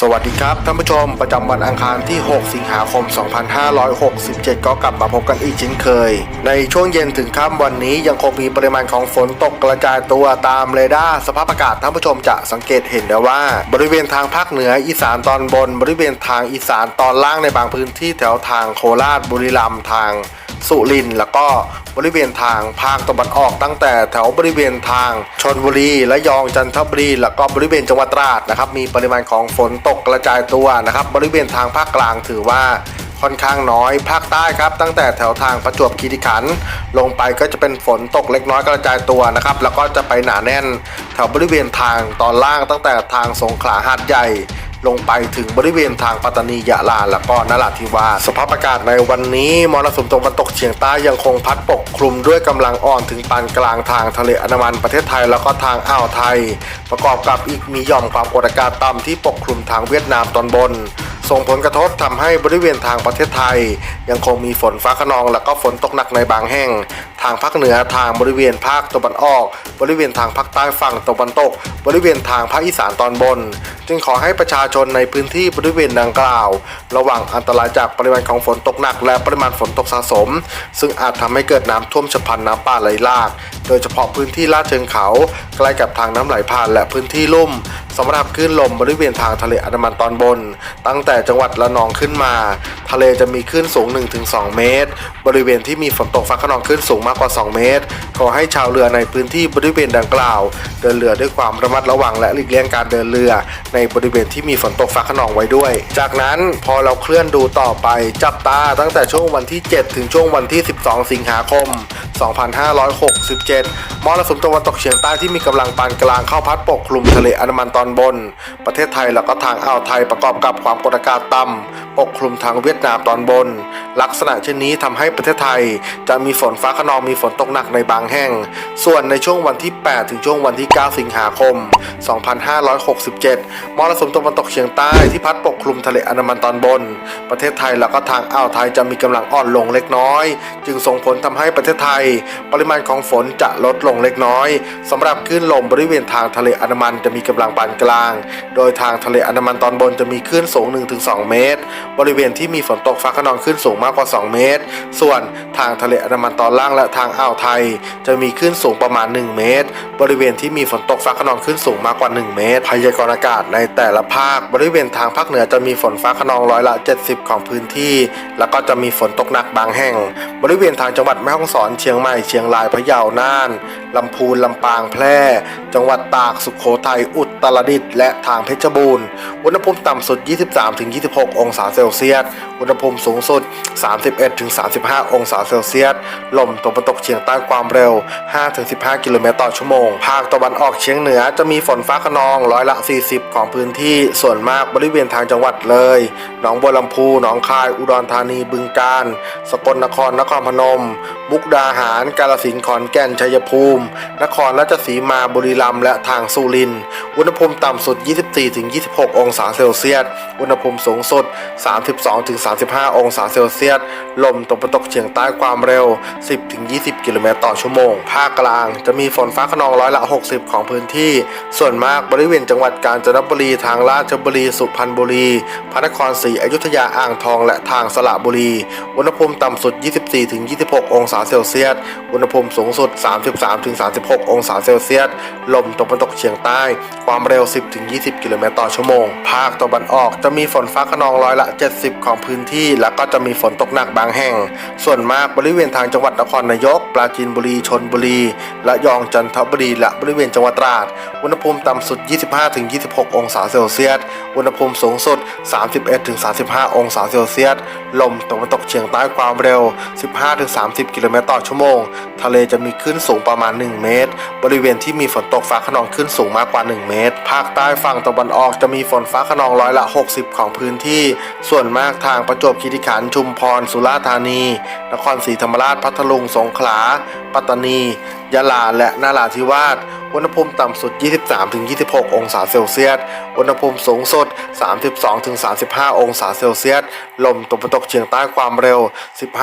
สวัสดีครับท่านผู้ชมประจำวันอังคารที่ 6 สิงหาคม 2567 ก็กลับมาพบกันอีกเช่นเคย ในช่วงเย็นถึงค่ำวันนี้ยังคงมีปริมาณของฝนตกกระจายตัวตามเรดาร์สภาพอากาศท่านผู้ชมจะสังเกตเห็นได้ว่า บริเวณทางภาคเหนืออีสานตอนบน บริเวณทางอีสานตอนล่างในบางพื้นที่แถวทางโคราชบุรีรัมย์ทาง สุรินทร์แล้วก็บริเวณทางภาคตะวันออกตั้งแต่แถวบริเวณทางชนบุรีและยองจันทบุรีแล้วก็บริเวณจังหวัดตราดนะครับมีปริมาณของฝนตกกระจายตัวนะครับบริเวณทางภาคกลางถือว่าค่อนข้างน้อย ภาคใต้ครับ ตั้งแต่แถวทางประจวบคีรีขันธ์ลงไปก็จะเป็นฝนตกเล็กน้อยกระจายตัวนะครับ แล้วก็จะไปหนาแน่น แถวบริเวณทางตอนล่างตั้งแต่ทางสงขลาหาดใหญ่ ลงไปถึงบริเวณทางปัตตานียะลาแล้วก็นราธิวาสสภาพอากาศในวันนี้มรสุมตะวันตกเฉียงใต้ยังคงพัดปกคลุมด้วยกำลังอ่อนถึงปานกลางทางทะเลอันดามันประเทศไทยแล้วก็ทางอ่าวไทย ประกอบกับอีกมีหย่อมความกดอากาศต่ำที่ปกคลุมทางเวียดนามตอนบน ส่งผลกระทบทำให้บริเวณทางประเทศไทย ยังคงมีฝนฟ้าขนองและก็ฝนตกหนักในบางแห่ง ทางภาคเหนือทางบริเวณภาคตะวันออก บริเวณทางภาคใต้ฝั่งตะวันตก บริเวณทางภาคอีสานตอนบน จึงขอให้ประชาชนในพื้นที่บริเวณดังกล่าว ระวังอันตรายจากปริมาณของฝนตกหนัก และปริมาณฝนตกสะสม ซึ่งอาจทำให้เกิดน้ำท่วมฉับพลันน้ำป่าไหลหลาก โดยเฉพาะพื้นที่ลาดเชิงเขา ใกล้กับทางน้ำไหลผ่านและพื้นที่ลุ่ม สำหรับคลื่นลมบริเวณทางทะเลอันดามันตอนบน ตั้งแต่จังหวัดละนองขึ้นมา ทะเลจะมีคลื่นสูง 1-2 เมตร บริเวณที่มีฝนตกฟ้าขนองคลื่นสูงมากกว่า 2 เมตร ขอให้ชาวเรือในพื้นที่บริเวณดังกล่าว เดินเรือด้วยความระมัดระวังและหลีกเลี่ยงการเดินเรือ ในบริเวณที่มีฝนตกฟ้าขนองไว้ด้วย จากนั้นพอเราเคลื่อนดูต่อไปจับตาตั้งแต่ช่วงวันที่ 7 ถึงช่วงวันที่ 12 สิงหาคม 2567 มรสุมตะวันตกเฉียงใต้ที่มีกำลังปานกลางเข้าพัดปกคลุมทะเลอันดามันตอนอนบน ประเทศไทยแล้วก็ทางอ่าวไทยประกอบกับความกดอากาศต่ำปกคลุมทางเวียดนามตอนบน ลักษณะเช่นนี้ทำให้ประเทศไทย จะมีฝนฟ้าขนองมีฝนตกหนักในบางแห่ง ส่วนในช่วงวันที่ 8 ถึงช่วงวันที่ 9 สิงหาคม 2567 มรสุมตะวันตกเฉียงใต้ที่พัดปกคลุมทะเลอันดามันตอนบน ประเทศไทยแล้วก็ทางอ่าวไทยจะมีกำลังอ่อนลงเล็กน้อย จึงส่งผลทำให้ประเทศไทย ปริมาณของฝนจะลดลงเล็กน้อยสำหรับคลื่นลมบริเวณทางทะเลอันดามันจะมีกำลังปานกลาง โดยทางทะเลอันดามันตอนบนจะมีคลื่นสูง 1-2 เมตร บริเวณที่มีฝนตกฟ้าขนองคลื่นสูงมากกว่า 2 เมตร ส่วนทางทะเลอันดามันตอนล่างและทางอ่าวไทย จะมีคลื่นสูงประมาณ 1 เมตร บริเวณที่มีฝนตกฟ้าขนองคลื่นสูงมากกว่า 1 เมตร พยากรณ์อากาศในแต่ละภาค บริเวณทางภาคเหนือจะมีฝนฟ้าขนองร้อยละ 70 ของพื้นที่ แล้วก็จะมีฝนตกหนักบางแห่ง บริเวณทางจังหวัดแม่ฮ่องสอนเชียงใหม่เชียงรายพะเยาน่านลำพูนลำปางแพร่ จังหวัดตากสุขโขทัยอุตรดิตถ์และทางเพชรบูรณ์ อุณหภูมิต่ำสุด 23-26 องศาเซลเซียส อุณหภูมิสูงสุด 31-35 องศาเซลเซียส ลมตะวันตกเฉียงใต้ความเร็ว 5-15 กิโลเมตรต่อชั่วโมง ภาคตะวันออกเฉียงเหนือจะมีฝนฟ้าขนองร้อยละ 40 ของพื้นที่ส่วนมากบริเวณทางจังหวัดเลย หนองบัวลำพู หนองคาย อุดรธานี บึงกาฬ สกลนคร นครพนม มุกดาหาร กาฬสินธุ์ ขอนแก่น ชัยภูมิ นครราชสีมา บุรีรัมย์ และทางสุรินทร์ อุณหภูมิต่ำสุด 24-26 องศาเซลเซียส อุณหภูมิสูงสุด 32-35 องศาเซลเซียส ลมตะวันตกเฉียงใต้ความเร็ว 10-20 กิโลเมตรต่อชั่วโมง ภาคกลางจะมีฝนฟ้าขนองร้อยละ 60 ของพื้นที่ ส่วนมากบริเวณจังหวัดกาญจนบุรี ทางราชบุรี สุพรรณบุรี พระนครศรีอยุธยา อ่างทอง และทางสระบุรี อุณหภูมิต่ำสุด 24-26 องศาเซลเซียส อุณหภูมิสูงสุด 33-36 องศาเซลเซียส ลมตะวันตกเฉียงใต้ ความเร็ว10-20 กิโลเมตรต่อชั่วโมง ภาคตะวันออกจะมีฝนฟ้าขนองร้อยละ 70 ของพื้นที่ แล้วก็จะมีฝนตกหนักบางแห่ง ส่วนมากบริเวณทางจังหวัดนครนายก ปราจีนบุรีชนบุรีและยองจันทบุรีและบริเวณจังหวัดตราด อุณหภูมิต่ำสุด 25-26 องศาเซลเซียส อุณหภูมิสูงสุด 31-35 องศาเซลเซียส ลมตะวันตกเฉียงใต้ความเร็ว 15-30 กิโลเมตรต่อชั่วโมง ทะเลจะมีคลื่นสูงประมาณ 1 เมตร บริเวณที่มีฝนตกฟ้าขนองคลื่นสูงมากกว่า 1 เมตรภาคใต้ฝั่งตะวันออกจะมีฝนฟ้าขนองร้อยละ 60 ของพื้นที่ ส่วนมากทางประจวบคีรีขันธ์ชุมพร สุราษฎร์ธานี นครศรีธรรมราช พัทลุง สงขลา ปัตตานี ยะลา และนาราธิวาส อุณหภูมิต่ำสุด 23-26 องศาเซลเซียส อุณหภูมิสูงสุด 32-35 องศาเซลเซียส ลมตะวันตกเฉียงใต้ความเร็ว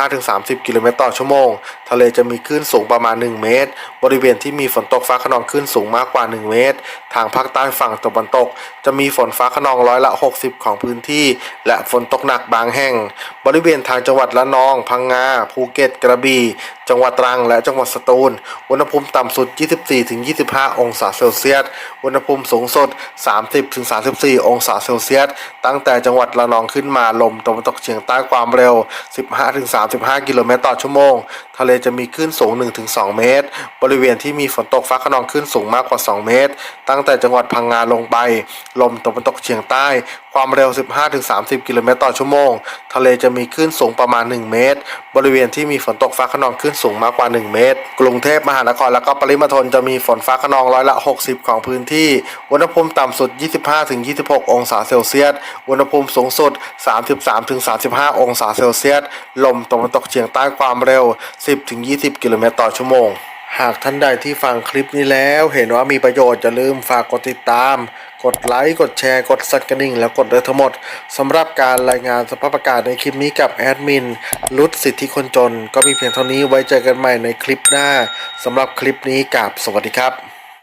15-30 กิโลเมตรต่อชั่วโมง ทะเลจะมีคลื่นสูงประมาณ 1 เมตร บริเวณที่มีฝนตกฟ้าขนองคลื่นสูงมากกว่า 1 เมตร ทางภาคใต้ฝั่งตะวันตก จะมีฝนฟ้าขนองร้อยละ 60 ของพื้นที่ และฝนตกหนักบางแห่ง บริเวณทางจังหวัดละนอง พังงา ภูเก็ต กระบี่ จังหวัดตรัง และจังหวัดสตูล อุณหภูมิต่ำสุด 24-25 องศาเซลเซียส อุณหภูมิสูงสุด 30-34 องศาเซลเซียสตั้งแต่จังหวัดระนองขึ้นมาลมตะวันตกเฉียงใต้ความเร็ว 15-35 กิโลเมตรต่อชั่วโมงทะเลจะมีคลื่นสูง 1-2 เมตร บริเวณที่มีฝนตกฟ้าขนองคลื่นสูงมากกว่า 2 เมตร ตั้งแต่จังหวัดพังงาลงไป ลมตะวันตกเฉียงใต้ ความเร็ว 15-30 กิโลเมตรต่อชั่วโมง ทะเลจะมีคลื่นสูงประมาณ 1 เมตร บริเวณที่มีฝนตกฟ้าขนองคลื่นสูงมากกว่า 1 เมตร กรุงเทพมหานครและก็ปริมณฑลจะมีฝนฟ้าขนองร้อยละ 60 ของพื้นที่ อุณหภูมิต่ำสุด 25-26 องศาเซลเซียส อุณหภูมิสูงสุด 33-35 องศาเซลเซียส ลมตะวันตกเฉียงใต้ความเร็ว10-20 กิโลเมตรต่อชั่วโมง หากท่านใดที่ฟังคลิปนี้แล้วเห็นว่ามีประโยชน์อย่าลืมฝากกดติดตาม กดไลค์กดแชร์กดสั่นกระดิ่งแล้วกดเลยทั้งหมดสำหรับการรายงานสภาพอากาศในคลิปนี้กับแอดมินรุดสิทธิคนจน ก็มีเพียงเท่านี้ไว้เจอกันใหม่ในคลิปหน้าสำหรับคลิปนี้กับสวัสดีครับ